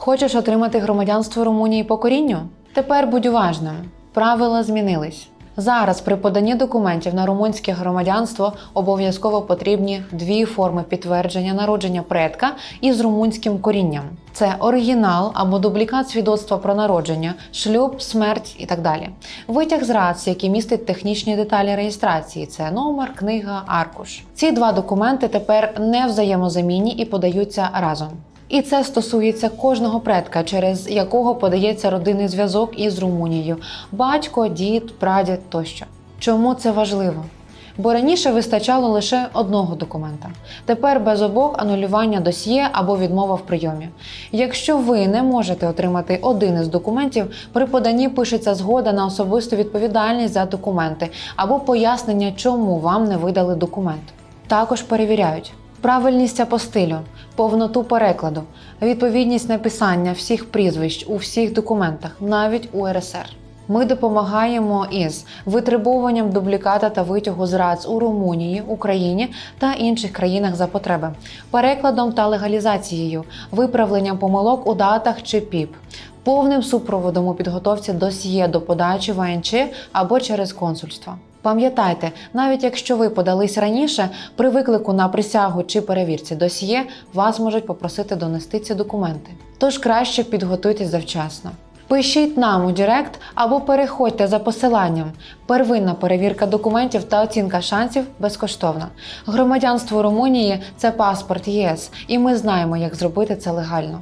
Хочеш отримати громадянство Румунії по корінню? Тепер будь уважним. Правила змінились. Зараз при поданні документів на румунське громадянство обов'язково потрібні дві форми підтвердження народження предка із румунським корінням: це оригінал або дублікат свідоцтва про народження, шлюб, смерть і так далі. Витяг з РАЦ, який містить технічні деталі реєстрації, це номер, книга, аркуш. Ці два документи тепер не взаємозамінні і подаються разом. І це стосується кожного предка, через якого подається родинний зв'язок із Румунією: батько, дід, прадід тощо. Чому це важливо? Бо раніше вистачало лише одного документа. Тепер без обох анулювання досьє або відмова в прийомі. Якщо ви не можете отримати один із документів, при поданні пишеться згода на особисту відповідальність за документи або пояснення, чому вам не видали документ. Також перевіряють правильність апостилю, повноту перекладу, відповідність написання всіх прізвищ у всіх документах, навіть у РСР. Ми допомагаємо із витребуванням дубліката та витягу з РАЦ у Румунії, Україні та інших країнах за потреби, перекладом та легалізацією, виправленням помилок у датах чи ПІП, повним супроводом у підготовці досьє до подачі ВНЧ або через консульство. Пам'ятайте, навіть якщо ви подались раніше, при виклику на присягу чи перевірці досьє вас можуть попросити донести ці документи. Тож краще підготуйтесь завчасно. Пишіть нам у Директ або переходьте за посиланням. Первинна перевірка документів та оцінка шансів безкоштовна. Громадянство Румунії це паспорт ЄС, і ми знаємо, як зробити це легально.